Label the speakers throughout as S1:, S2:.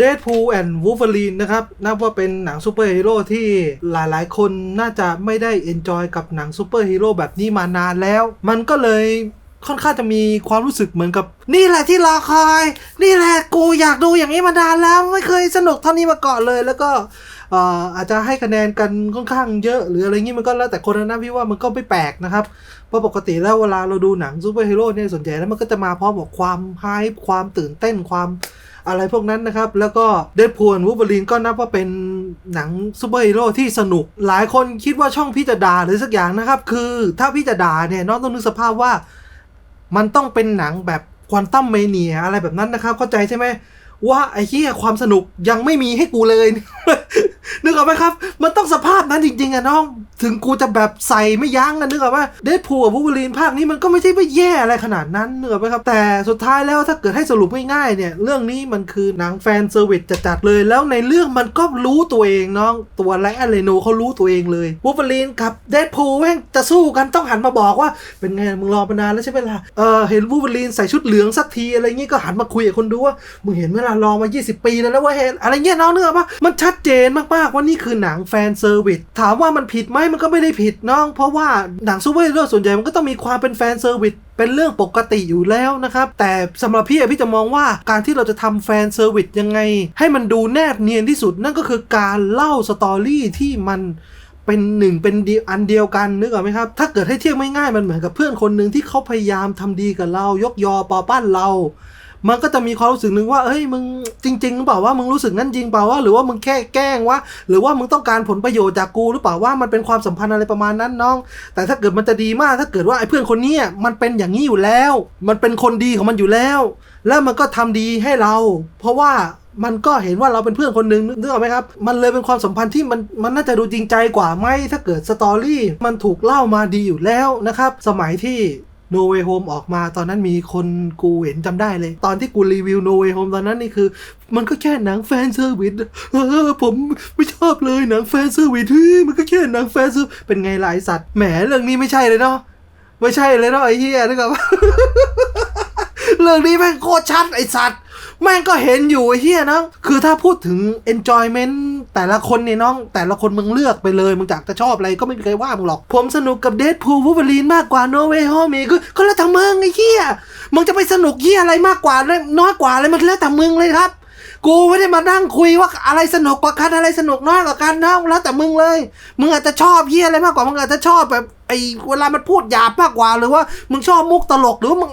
S1: Deadpool and Wolverine นะครับ นับว่าเป็นหนังซูเปอร์ฮีโร่ที่หลายๆ คนน่าจะไม่ได้เอนจอยกับหนังซูเปอร์ฮีโร่แบบนี้มานานแล้ว มันก็เลยค่อนข้างจะมีความรู้สึกเหมือนกับ นี่แหละที่รอคอย นี่แหละกูอยากดูอย่างนี้มานานแล้วไม่เคยสนุกเท่านี้มาก่อนเลย แล้วก็เอ่ออาจจะให้คะแนนกันค่อนข้างเยอะ หรืออะไรงี้มันก็แล้วแต่คนนะพี่ว่ามันก็ไม่แปลกนะครับ เพราะปกติแล้วเวลาเราดูหนังซูเปอร์ฮีโร่เนี่ยส่วนใหญ่แล้วมันก็จะมาพร้อมกับความไฮป์ความตื่นเต้นความ อะไรพวกนั้นนะครับ แล้วก็เดดพูลวูบลีนก็นับว่าเป็นหนังซูเปอร์ฮีโร่ที่สนุก หลายคนคิดว่าช่องพี่จะด่าหรือสักอย่างนะครับ คือถ้าพี่จะด่าเนี่ยน้องต้องนึกสภาพว่า มันต้องเป็นหนังแบบควอนตัมเมเนียอะไรแบบนั้นนะครับ เข้าใจใช่ไหมว่าไอ้ที่ความสนุกยังไม่มีให้กูเลยนึกออกไหมครับ มันต้องสภาพนั้นจริงๆอะน้อง ถึงกูจะแบบใส่ไม่ยั้งอะนึกออกไหมเดดพูลกับผู้บรีนภาคนี้มันก็ไม่ใช่ว่าแย่อะไรขนาดนั้นนึกออกไหมครับ แต่สุดท้ายแล้วถ้าเกิดให้สรุปง่ายๆเนี่ย เรื่องนี้มันคือหนังแฟนเซอร์วิสจัดๆเลย แล้วในเรื่องมันก็รู้ตัวเองน้อง ตัวไลออนเลโนเขารู้ตัวเองเลยผู้บรีนกับเดดพูลแม่งจะสู้กันต้องหันมาบอกว่า เป็นไงมึงรอมานานแล้วใช่ไหมล่ะ เออเห็นผู้บรีนใส่ชุดเหลืองสักทีอะไรเงี้ยก็หันมาคุยกับคนดูว่ามึงเห็นเวลารอมา 20 ปีแล้วนะเว่าเห็นอะไรเงี้ยน้องเนื้อปะมันชัดเจนมากๆว่านี่คือหนังแฟนเซอร์วิสถามว่ามันผิดไหมมันก็ไม่ได้ผิดน้อง เพราะว่าหนังซูเปอร์ฮีโร่ส่วนใหญ่มันก็ต้องมีความเป็นแฟนเซอร์วิสเป็นเรื่องปกติอยู่แล้วนะครับ แต่สำหรับพี่อพี่จะมองว่าการที่เราจะทำแฟนเซอร์วิสยังไง ให้มันดูแนบเนียนที่สุดนั่นก็คือการเล่าสตอรี่ที่มันเป็นหนึ่งเป็นเดียวอันเดียวกันนึกออกไหมครับ ถ้าเกิดให้เทียบไม่ง่ายๆมันเหมือนกับเพื่อนคนหนึ่งที่เขาพยายามทำดีกับเรา ยกยอปอปั้นเรา มันก็จะมีความรู้สึกหนึ่งว่าเฮ้ยมึงจริงๆหรือเปล่าว่ามึงรู้สึกงั้นจริงเปล่าว่าหรือว่ามึงแค่แกล้งวะหรือว่ามึงต้องการผลประโยชน์จากกูหรือเปล่าว่ามันเป็นความสัมพันธ์อะไรประมาณนั้นน้อง แต่ถ้าเกิดมันจะดีมากถ้าเกิดว่าไอ้เพื่อนคนนี้มันเป็นอย่างนี้อยู่แล้ว มันเป็นคนดีของมันอยู่แล้ว แล้วมันก็ทำดีให้เรา เพราะว่ามันก็เห็นว่าเราเป็นเพื่อนคนหนึ่งนึกออกไหมครับ มันเลยเป็นความสัมพันธ์ที่มันมันน่าจะดูจริงใจกว่าไหมถ้าเกิดสตอรี่มันถูกเล่ามาดีอยู่แล้วนะครับ สมัยที่ โนเวโฮมออกมาตอนนั้นมีคนกูเห็นจำได้เลย ตอนที่กูรีวิวโนเวโฮมตอนนั้นนี่คือ มันก็แค่หนังแฟนเซอร์วิสเออผมไม่ชอบเลยหนังแฟนเซอร์วิสมันก็แค่หนังแฟนเซอร์เป็นไงหลายสัตว์แหมเรื่องนี้ไม่ใช่เลยเนาะไม่ใช่เลยเนาะไอ้เหี้ยนะครับ เรื่องนี้แม่งโคตรชัดไอสัตว์แม่งก็เห็นอยู่ไอ้เฮียน้องคือถ้าพูดถึง enjoyment แต่ละคนเนี่ยน้อง แต่ละคนมึงเลือกไปเลยมึงอยากจะชอบอะไรก็ไม่มีใครว่ามึงหรอก ผมสนุกกับเดทพูลวูบลีนมากกว่าโนเวโฮมีคือก็แล้วแต่มึงไอ้เฮียมึงจะไปสนุกเฮียอะไรมากกว่าน้อยกว่าอะไรมันแล้วแต่มึงเลยครับ กูไม่ได้มานั่งคุยว่าอะไรสนุกกว่ากันอะไรสนุกน้อยกว่ากันน้องแล้วแต่มึงเลย มึงอาจจะชอบเฮียอะไรมากกว่ามึงอาจจะชอบแบบไอ้เวลามันพูดหยาบมากกว่าหรือว่ามึงชอบมุกตลกหรือว่ามึง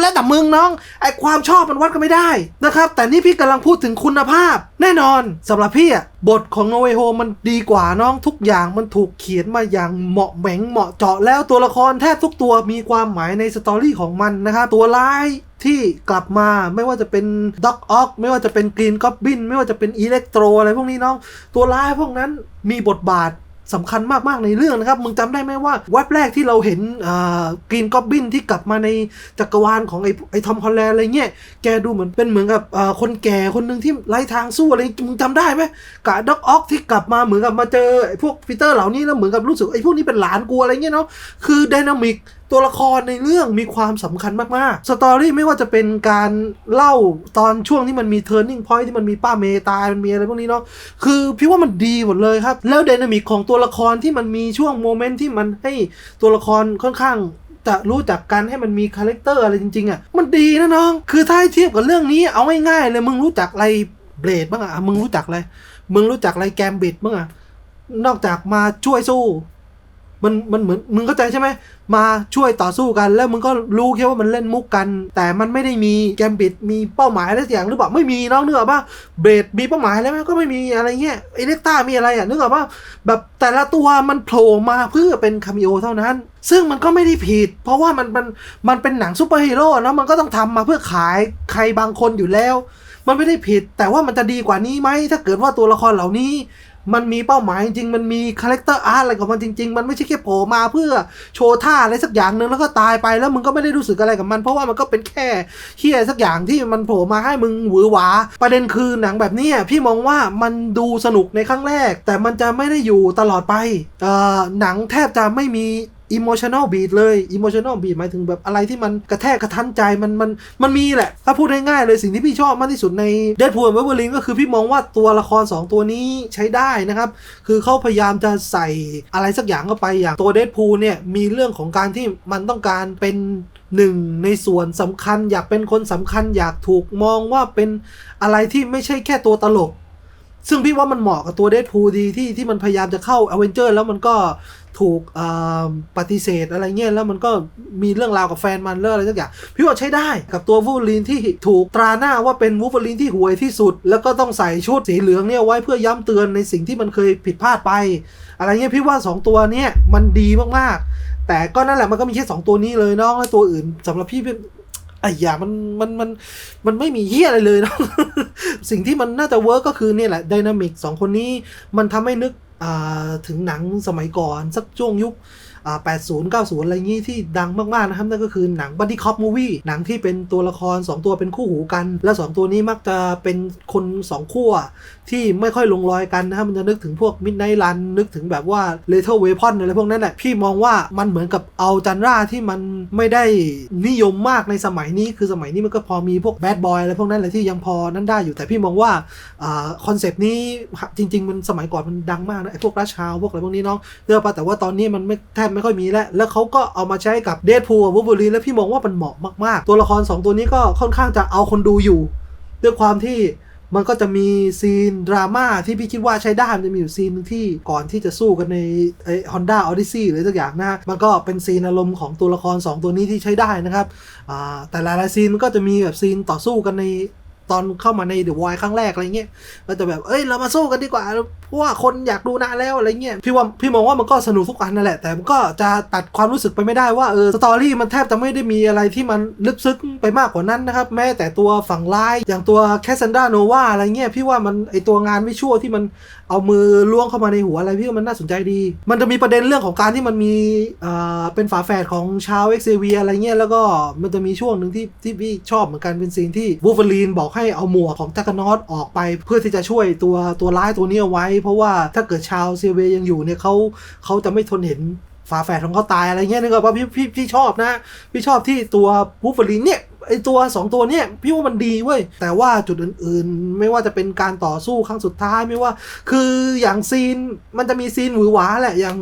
S1: แล้วแต่มึงน้องไอ้ความชอบมันวัดกันไม่ได้นะครับ แต่นี่พี่กำลังพูดถึงคุณภาพ แน่นอนสำหรับพี่อะบทของโนเวโฮมันดีกว่าน้องทุกอย่างมันถูกเขียนมาอย่างเหมาะแหมงเหมาะเจาะแล้วตัวละครแทบทุกตัวมีความหมายในสตอรี่ของมันนะครับตัวร้าย ที่กลับมาไม่ว่าจะเป็นด็อกออกไม่ว่าจะเป็นกรีนก็อบบินไม่ว่าจะเป็นอิเล็กโทรอะไรพวกนี้น้องตัวร้ายพวกนั้นมีบทบาทสำคัญมาก ๆ ในเรื่องนะครับ มึงจำได้ไหมว่าเว็บแรกที่เราเห็นกรีนก็อบบินที่กลับมาในจักรวาลของไอ้ไอ้ทอมฮอลแลนด์อะไรเงี้ย แกดูเหมือนเป็นเหมือนกับคนแก่คนหนึ่งที่ไร้ทางสู้อะไร มึงจำได้ไหมกับด็อกออกที่กลับมาเหมือนกับมาเจอไอ้พวกปีเตอร์เหล่านี้แล้วเหมือนกับรู้สึกไอ้พวกนี้เป็นหลานกูอะไรเงี้ยเนาะ คือไดนามิก ตัวละครในเรื่องมีความสำคัญมากๆ สตอรี่ไม่ว่าจะเป็นการเล่าตอนช่วงที่มันมี turning point ที่มันมีป้าเมย์ตายมันมีอะไรพวกนี้เนาะคือพี่ว่ามันดีหมดเลยครับ แล้วไดนามิกของตัวละครที่มันมีช่วงโมเมนต์ที่มันให้ตัวละครค่อนข้างจะรู้จักกันให้มันมีคาแรคเตอร์อะไรจริงๆอะมันดีนะน้อง คือถ้าเทียบกับเรื่องนี้เอาง่ายๆเลยมึงรู้จักอะไรเบลดบ้างอะมึงรู้จักอะไรมึงรู้จักอะไรแกมบิดบ้างอะนอกจากมาช่วยสู้ มันมันเหมือนมึงเข้าใจใช่ไหมมาช่วยต่อสู้กัน แล้วมึงก็รู้แค่ว่ามันเล่นมุกกัน แต่มันไม่ได้มีแกมบิดมีเป้าหมายอะไรสักอย่างหรือเปล่าไม่มีน้องนึกออกป่ะเบรดมีเป้าหมายอะไรไหมก็ไม่มีอะไรเงี้ยไอเล็กต้ามีอะไรอะนึกออกป่ะแบบแต่ละตัวมันโผล่มาเพื่อเป็นคาเมโอเท่านั้น ซึ่งมันก็ไม่ได้ผิด เพราะว่ามันมันมันเป็นหนังซูเปอร์ฮีโร่เนอะมันก็ต้องทำมาเพื่อขายใครบางคนอยู่แล้ว มันไม่ได้ผิด แต่ว่ามันจะดีกว่านี้ไหมถ้าเกิดว่าตัวละครเหล่านี้ มันมีเป้าหมายจริง มันมีคาแรคเตอร์อาร์ตอะไรของมันจริง ๆ มันไม่ใช่แค่โผล่มาเพื่อโชว์ท่าอะไรสักอย่างหนึ่งแล้วก็ตายไปแล้วมึงก็ไม่ได้รู้สึกอะไรกับมัน เพราะว่ามันก็เป็นแค่เฮียสักอย่างที่มันโผล่มาให้มึงหวือหวา ประเด็นคือหนังแบบนี้พี่มองว่ามันดูสนุกในครั้งแรก แต่มันจะไม่ได้อยู่ตลอดไปเอ่อหนังแทบจะไม่มี emotional beat เลย emotional beat หมายถึงแบบอะไรที่มันกระแทกกระทันใจมันมันมันมีแหละ ถ้าพูดง่ายๆเลยสิ่งที่พี่ชอบมากที่สุดใน Deadpool และ Wolverine ก็คือพี่มองว่าตัวละคร 2 ตัวนี้ใช้ได้นะครับ คือเขาพยายามจะใส่อะไรสักอย่างเข้าไปอย่างตัว Deadpool เนี่ย มีเรื่องของการที่มันต้องการเป็นหนึ่งในส่วนสำคัญอยากเป็นคนสำคัญอยากถูกมองว่าเป็นอะไรที่ไม่ใช่แค่ตัวตลก ซึ่งพี่ว่ามันเหมาะกับตัวเด p พูลดีที่ที่มันพยายามจะเข้าอเวนเจอร์แล้วมันก็ ถูกปฏิเสธอะไรเงี้ยแล้วมันก็มีเรื่องราวกับแฟนมันเรื่องอะไรสักอย่างพี่ว่าใช้ได้กับตัววู l ลีนที่ถูกตราหน้าว่าเป็นวู l ลีนที่ห่วยที่สุด แล้วก็ต้องใส่ชุดสีเหลืองเนี่ยไว้เพื่อย้ำเตือนในสิ่งที่มันเคยผิดพลาดไป อะไรเงี้ยพี่ว่า 2 ตัวเนี้ยมันดีมากๆ แต่ก็นั่นแหละมันก็มีแค่2ตัวนี้เลยน้องแล้วตัวอื่นสำหรับพี่ไอ้ยามันมันมันมันไม่มีเฮียอะไรเลยเนาะสิ่งที่มันน่าจะเวิร์กก็คือเนี่ยแหละไดนามิกสองคนนี้มันทำให้นึก ถึงหนังสมัยก่อน สักช่วงยุค 80 90 อะไรงี้ที่ดังมากๆนะครับนั่นก็คือหนังบั d ดี้คอปมูวี่หนังที่เป็นตัวละคร 2 ตัวเป็นคู่หูกัน และ 2 ตัวนี้มักจะเป็นคน 2 ขั้วที่ไม่ค่อยลงรอยกันนะครับมันจะนึกถึงพวกมิดไนท์รันนึกถึงแบบว่าเลเท l เวพอนอะไรพวกนั้นแหละพี่มองว่ามันเหมือนกับเอาจันราที่มันไม่ได้นิยมมากในสมัยนี้คือสมัยนี้มันก็พอมีพวกแบดบอยอะไรพวกนั้นแหละที่ยังพอนั้นได้อยู่แต่พี่มองว่าคอนเซปต์นี้จริง ๆ มันสมัยก่อนมันดังมากนะไอ้พวกราชาวพวกอะไรพวกนี้เนาะเรื่องปะแต่ว่าตอนนี้มันไม่แทบไม่ค่อยมีแล้วแล้วเขาก็เอามาใช้กับเด p พูกับวูบ e รีแล้วพี่มองว่ามันเหมาะมากๆ ตัวละคร 2 ตัวนี้ก็ค่อนข้างจะเอาคนดูอยู่ ด้วยความที่มันก็จะมีซีนดราม่าที่พี่คิดว่าใช้ได้มันจะมีอยู่ซีนที่ก่อนที่จะสู้กันในไอฮอนด้าออดิซี่หรือสักอย่างนะฮะมันก็เป็นซีนอารมณ์ของตัวละคร 2 ตัวนี้ที่ใช้ได้นะครับอ่าแต่หลายๆซีนมันก็จะมีแบบซีนต่อสู้กันใน ตอนเข้ามาในเดอะวอยครั้งแรกอะไรเงี้ยก็จะแบบเอ้ยเรามาสู้กันดีกว่าเพราะว่าคนอยากดูนานแล้วอะไรเงี้ยพี่ว่าพี่มองว่ามันก็สนุกทุกอันนั่นแหละ แต่มันก็จะตัดความรู้สึกไปไม่ได้ว่าเออสตอรี่มันแทบจะไม่ได้มีอะไรที่มันลึกซึ้งไปมากกว่านั้นนะครับ แม้แต่ตัวฝั่งร้ายอย่างตัวแคสซันดราโนวาอะไรเงี้ยพี่ว่ามันไอตัวงานวิชวลที่มันเอามือล้วงเข้ามาในหัวอะไรพี่ว่ามันน่าสนใจดี มันจะมีประเด็นเรื่องของการที่มันมีเอ่อเป็นฝาแฝดของชาวเอ็กเซเวียอะไรเงี้ยแล้วก็มันจะมีช่วงหนึ่งที่ที่พี่ชอบเหมือนกันเป็นซีนที่วูฟเฟอรีนบอกให้เอาหมวกของจักรนอตออกไป เพื่อที่จะช่วยตัวตัวร้ายตัวนี้เอาไว้ เพราะว่าถ้าเกิดชาวเซเวยยังอยู่เนี่ยเขาเขาจะไม่ทนเห็นฝาแฝดของเขาตายอะไรเงี้ยนึกออกปะพี่พี่พี่ชอบนะ พี่ชอบที่ตัววูฟเฟอรีนเนี่ยไอตัวสองตัวเนี่ยพี่ว่ามันดีเว้ย แต่ว่าจุดอื่นๆ ไม่ว่าจะเป็นการต่อสู้ครั้งสุดท้ายไม่ว่า คืออย่างซีนมันจะมีซีนหวือหวาแหละอย่าง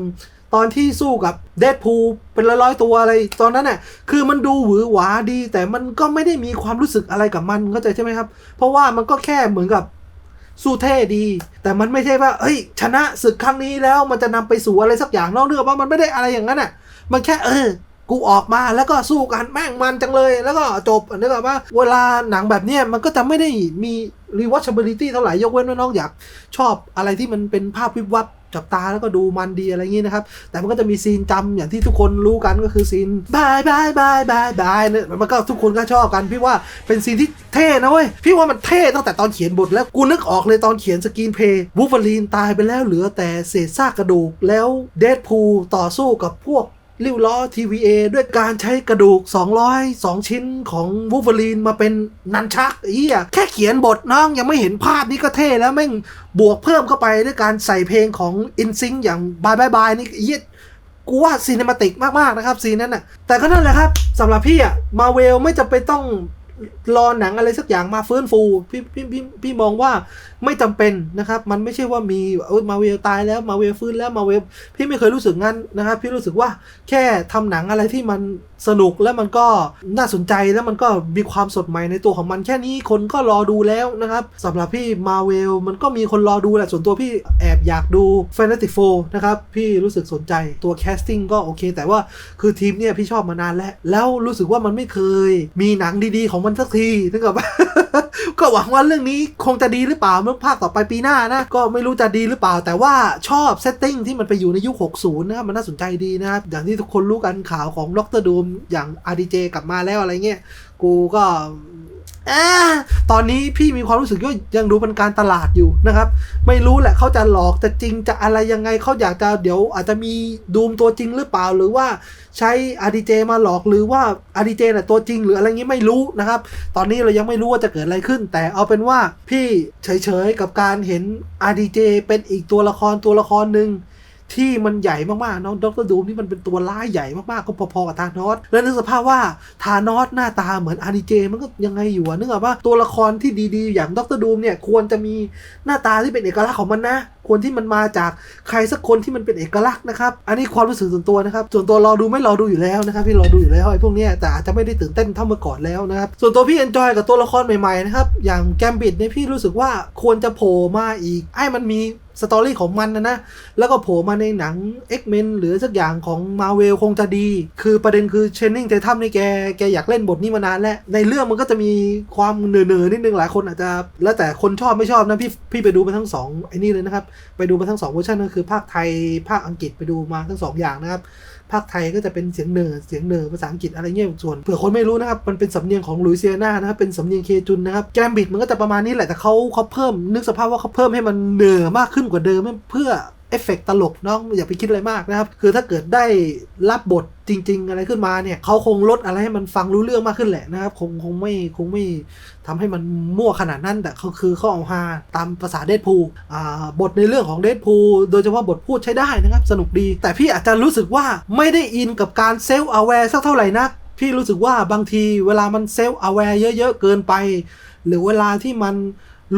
S1: ตอนที่สู้กับเดดพูเป็นร้อยๆตัวอะไรตอนนั้นน่ะคือมันดูหวือหวาดี แต่มันก็ไม่ได้มีความรู้สึกอะไรกับมันเข้าใจใช่ไหมครับ เพราะว่ามันก็แค่เหมือนกับสู้เท่ดี แต่มันไม่ใช่ว่าเฮ้ย ชนะศึกครั้งนี้แล้วมันจะนำไปสู่อะไรสักอย่างนอกเรื่องว่ามันไม่ได้อะไรอย่างนั้นอะ มันแค่เออ กูออกมาแล้วก็สู้กันแม่งมันจังเลย แล้วก็จบนึกออกว่าเวลาหนังแบบเนี้ยมันก็จะไม่ได้มี rewatchability เท่าไหร่ยกเว้นว่าน้องอยากชอบอะไรที่มันเป็นภาพวิบวับจับตาแล้วก็ดูมันดีอะไรอย่างงี้นะครับ แต่มันก็จะมีซีนจำอย่างที่ทุกคนรู้กันก็คือซีนบายบายบายบายบายเนี่ยมันก็ทุกคนก็ชอบกันพี่ว่าเป็นซีนที่เท่นะเว้ย พี่ว่ามันเท่ตั้งแต่ตอนเขียนบทแล้วกูนึกออกเลยตอนเขียนสกรีนเพย์วูฟเฟอรีนตายไปแล้วเหลือแต่เศษซากกระดูกแล้วเดดพูลต่อสู้กับพวก ริ้วล้อ TVA ด้วยการใช้กระดูก202 ชิ้นของวูฟเวอรีนมาเป็นนันชักเฮียแค่เขียนบทน้องยังไม่เห็นภาพนี้ก็เท่แล้วแม่งบวกเพิ่มเข้าไปด้วยการใส่เพลงของอินซิงอย่างบายบายบายนี่เฮียกูว่าซีนิมาติกมาก ๆ นะครับ ซีนนั้นน่ะแต่ก็นั่นแหละครับสำหรับพี่อะมาเวลไม่จำเป็นต้อง รอหนังอะไรสักอย่างมาฟื้นฟูพี่พี่พี่พี่มองว่าไม่จำเป็นนะครับ มันไม่ใช่ว่ามีเอ้ยมาเวลตายแล้วมาเวลฟื้นแล้วมาเวลพี่ไม่เคยรู้สึกงั้นนะครับ พี่รู้สึกว่าแค่ทำหนังอะไรที่มันสนุกแล้วมันก็น่าสนใจแล้วมันก็มีความสดใหม่ในตัวของมันแค่นี้คนก็รอดูแล้วนะครับสำหรับพี่มาเวลมันก็มีคนรอดูแหละส่วนตัวพี่แอบอยากดู Fantastic Four นะครับพี่รู้สึกสนใจตัวแคสติ้งก็โอเค แต่ว่าคือทีมเนี่ยพี่ชอบมานานแล้วแล้วรู้สึกว่ามันไม่เคย มีหนังดีๆของมันสักทีนึกออกปะก็หวังว่าเรื่องนี้คงจะดีหรือเปล่าเมื่อภาคต่อไปปีหน้านะ ก็ไม่รู้จะดีหรือเปล่า แต่ว่าชอบเซตติ้งที่มันไปอยู่ในยุค 60 นะครับ มันน่าสนใจดีนะครับ อย่างที่ทุกคนรู้กันข่าวของล็อกเตอร์ดูมอย่างอาร์ดีเจกลับมาแล้วอะไรเงี้ย กูก็ อตอนนี้พี่มีความรู้สึกว่ายังดูเป็นการตลาดอยู่นะครับ ไม่รู้แหละเขาจะหลอกจะจริงจะอะไรยังไงเขาอยากจะเดี๋ยวอาจจะมีดูมตัวจริงหรือเปล่า หรือว่าใช้ RDJ มาหลอกหรือว่า RDJ น่ะตัวจริงหรืออะไรงี้ไม่รู้นะครับ ตอนนี้เรายังไม่รู้ว่าจะเกิดอะไรขึ้น แต่เอาเป็นว่าพี่เฉยๆกับการเห็น RDJ เป็นอีกตัวละครตัวละครหนึ่ง ที่มันใหญ่มากๆเนาะด็อกเตอร์ดูมนี่มันเป็นตัวร้ายใหญ่มากๆก็พอๆกับธานอสแล้วนึกสภาพว่าธานอสหน้าตาเหมือนอารีเจมันก็ยังไงอยู่อะนึกออกว่าตัวละครที่ดีๆ อย่างด็อกเตอร์ดูมเนี่ยควรจะมีหน้าตาที่เป็นเอกลักษณ์ของมันนะควรที่มันมาจากใครสักคนที่มันเป็นเอกลักษณ์นะครับอันนี้ความรู้สึกส่วนตัวนะครับส่วนตัวรอดูไม่รอดูอยู่แล้วนะครับพี่รอดูอยู่แล้วไอ้พวกเนี้ยแต่อาจจะไม่ได้ตื่นเต้นเท่าเมื่อก่อนแล้วนะครับส่วนตัวพี่เอนจอยกับตัวละครใหม่ๆนะครับอย่างแกมบิดเนี่ยพี่รู้สึกว่าควรจะโผล่มาอีกให้มันมี สตอรี่ของมันนะนะ แล้วก็โผล่มาในหนัง X-Men หรือสักอย่างของ Marvel คงจะดี คือประเด็นคือเชนนิงเททัมนี่แก แกอยากเล่นบทนี้มานานแล้ว ในเรื่องมันก็จะมีความเหนื่อยๆนิดนึงหลายคนอาจจะ แล้วแต่คนชอบไม่ชอบนะ พี่พี่ไปดูมาทั้งสองไอ้นี่เลยนะครับ ไปดูมาทั้งสองเวอร์ชันก็คือภาคไทยภาคอังกฤษไปดูมาทั้งสองอย่างนะครับ ภาคไทยก็จะเป็นเสียงเหนือเสียงเหนือภาษาอังกฤษอะไรเงี้ยส่วนเผื่อคนไม่รู้นะครับมันเป็นสำเนียงของลุยเซียนานะครับเป็นสำเนียงเคจุนนะครับแกรมบิดมันก็จะประมาณนี้แหละแต่เขาเขาเพิ่มนึกสภาพว่าเขาเพิ่มให้มันเหนือมากขึ้นกว่าเดิมเพื่อ เอฟเฟกต์ตลกน้องอย่าไปคิดอะไรมากนะครับ คือถ้าเกิดได้รับบทจริง ๆ อะไรขึ้นมาเนี่ยเขาคงลดอะไรให้มันฟังรู้เรื่องมากขึ้นแหละนะครับ คงคงไม่คงไม่ทำให้มันมั่วขนาดนั้น แต่เขาคือเขาเอาฮาตามภาษาเดดพูอ่าบทในเรื่องของเดดพูโดยเฉพาะบทพูดใช้ได้นะครับ สนุกดี แต่พี่อาจจะรู้สึกว่าไม่ได้อินกับการเซลล์อ w แวร์สักเท่าไหร่นักพี่รู้สึกว่าบางทีเวลามันเซลล์อ w แวร์เยอะๆเกินไป หรือเวลาที่มัน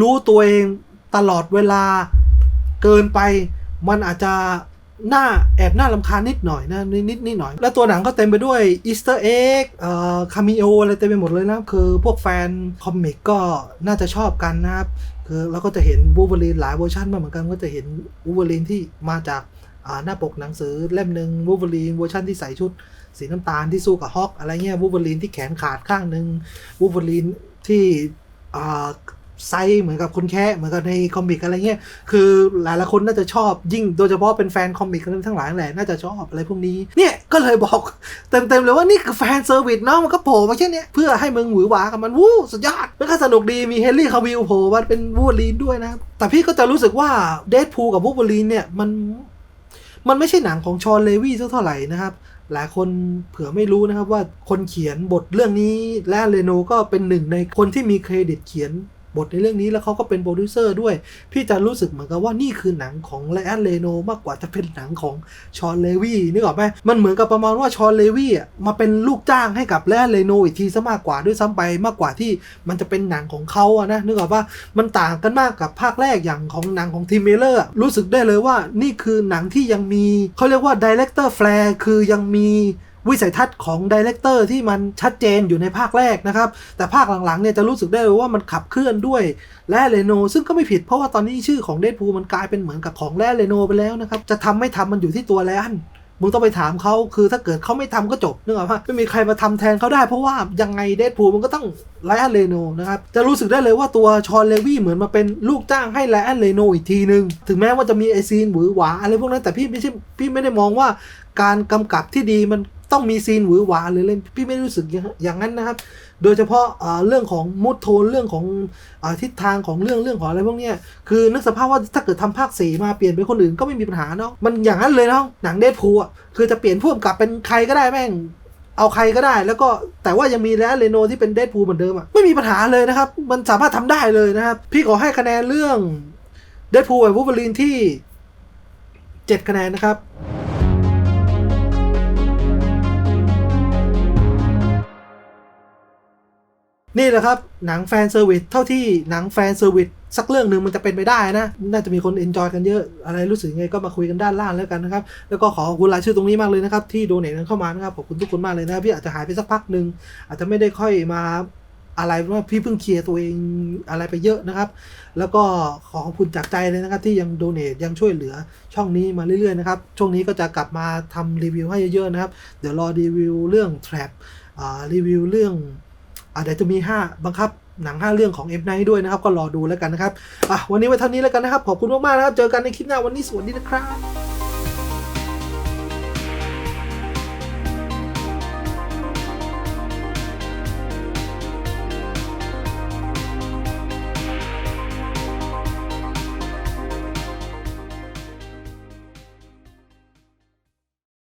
S1: รู้ตัวเองตลอดเวลาเกินไป มันอาจจะหน้าแอบหน้าลำคาญนิดหน่อยนะนิดนิดนิดหน่อย แล้วตัวหนังก็เต็มไปด้วยอีสเตอร์เอ็กเอ่อคามิโออะไรเต็มไปหมดเลยนะ คือพวกแฟนคอมิกก็น่าจะชอบกันนะครับ คือเราก็จะเห็นวูเวอรีนหลายเวอร์ชันมาเหมือนกันก็จะเห็นวูเวอรีนที่มาจากาหน้าปกหนังสือเล่มหนึ่งวูเวอรีนเวอร์ชันที่ใส่ชุดสีน้ำตาลที่สู้กับฮอกอะไรเงี้ยวูเวอรีนที่แขนขาดข้างหนึ่งวูเวอรีนที่ ไซเหมือนกับคนแค่เหมือนกับในคอมิกอะไรเงี้ยคือหลายๆคนน่าจะชอบยิ่งโดยเฉพาะเป็นแฟนคอมิกกันทั้งหลายแหละน่าจะชอบอะไรพวกนี้เนี่ยก็เลยบอกเต็มๆเลยว่านี่คือแฟนเซอร์วิสเนาะมันก็โผล่มาแค่นี้เพื่อให้มึงหวือหวากับมันวู้สุดยอดมันก็สนุกดีมีเฮนรี่คาวิลโผล่มาเป็นวูดลีนด้วยนะแต่พี่ก็จะรู้สึกว่าเดดพูกับวูดลีนเนี่ยมันมันไม่ใช่หนังของชอนเลวีสักเท่าไหร่นะครับหลายคนเผื่อไม่รู้นะครับว่าคนเขียนบทเรื่องนี้และเรโนก็เป็นหนึ่งในคนที่มีเครดิตเขียน บทในเรื่องนี้แล้วเขาก็เป็นโปรดิวเซอร์ด้วย พี่จะรู้สึกเหมือนกับว่านี่คือหนังของไลออนเลโนมากกว่าจะเป็นหนังของชอนเลวีนึกออกไหมมันเหมือนกับประมาณว่าชอนเลวี่มาเป็นลูกจ้างให้กับไลออนเลโนอีกทีซะมากกว่าด้วยซ้ำไปมากกว่าที่มันจะเป็นหนังของเขาอะนะนึกออกว่ามันต่างกันมากกับภาคแรกอย่างของหนังของทีมเมเลอร์รู้สึกได้เลยว่านี่คือหนังที่ยังมีเขาเรียกว่าดีเลกเตอร์แฟร์คือยังมี วิสัยทัศน์ของดีเลกเตอร์ที่มันชัดเจนอยู่ในภาคแรกนะครับ แต่ภาคหลังๆเนี่ยจะรู้สึกได้เลยว่ามันขับเคลื่อนด้วยและเรโนซึ่งก็ไม่ผิดเพราะว่าตอนนี้ชื่อของเดดพูมันกลายเป็นเหมือนกับของแร่เรโนไปแล้วนะครับ จะทำไม่ทำมันอยู่ที่ตัวแลนมึงต้องไปถามเขาคือถ้าเกิดเขาไม่ทำก็จบนึกออกปะไม่มีใครมาทำแทนเขาได้ เพราะว่ายังไงเดดพูมันก็ต้องไลออนเรโนนะครับ จะรู้สึกได้เลยว่าตัวชอนเลวี่เหมือนมาเป็นลูกจ้างให้ไลออนเรโนอีกทีนึง ถึงแม้ว่าจะมีไอซีนหวือหวาอะไรพวกนั้นแต่พี่ไม่ใช่พี่ไม่ได้มองว่าการกำกับที่ดีมัน ต้องมีซีนหวือหวาหรืออะไรพี่ไม่รู้สึกอย่างนั้นนะครับ โดยเฉพาะเรื่องของมูดโทนเรื่องของอทิศทางของเรื่องเรื่องของอะไรพวกนี้คือนึกสภาพว่าถ้าเกิดทำภาคสีมาเปลี่ยนเป็นคนอื่นก็ไม่มีปัญหาเนาะมันอย่างนั้นเลยเนาะหนังเดดพูอะคือจะเปลี่ยนพ่วงกับเป็นใครก็ได้แม่งเอาใครก็ได้ แล้วก็แต่ว่ายังมีแล้วเรโนที่เป็นเดดพูเหมือนเดิมอะไม่มีปัญหาเลยนะครับ มันสามารถทำได้เลยนะครับ พี่ขอให้คะแนนเรื่องเดดพูลกับวูฟเวอรีนที่เจ็ดคะแนนนะครับ นี่แหละครับ หนังแฟนเซอร์วิสเท่าที่หนังแฟนเซอร์วิสสักเรื่องหนึ่งมันจะเป็นไปได้นะ น่าจะมีคนเอนจอยกันเยอะ อะไรรู้สึกยังไงก็มาคุยกันด้านล่างแล้วกันนะครับ แล้วก็ขอขอบคุณรายชื่อตรงนี้มากเลยนะครับ ที่โดเนทกันเข้ามานะครับ ขอบคุณทุกคนมากเลยนะครับพี่อาจจะหายไปสักพักหนึ่งอาจจะไม่ได้ค่อยมาอะไรเพราะพี่เพิ่งเคลียร์ตัวเองอะไรไปเยอะนะครับ แล้วก็ขอขอบคุณจากใจเลยนะครับ ที่ยังโดเนทยังช่วยเหลือช่องนี้มาเรื่อยๆนะครับ ช่วงนี้ก็จะกลับมาทำรีวิวให้เยอะๆนะครับ เดี๋ยวรอรีวิวเรื่อง trap อ่ารีวิวเรื่อง อะเดี๋ยวจะมี 5 บังคับหนัง 5 เรื่องของ F 9 ด้วยนะครับ ก็รอดูแล้วกันนะครับอะวันนี้ไว้เท่านี้แล้วกันนะครับ ขอบคุณมากๆนะครับ เจอกันในคลิปหน้าวันนี้สวัสดีนะครับ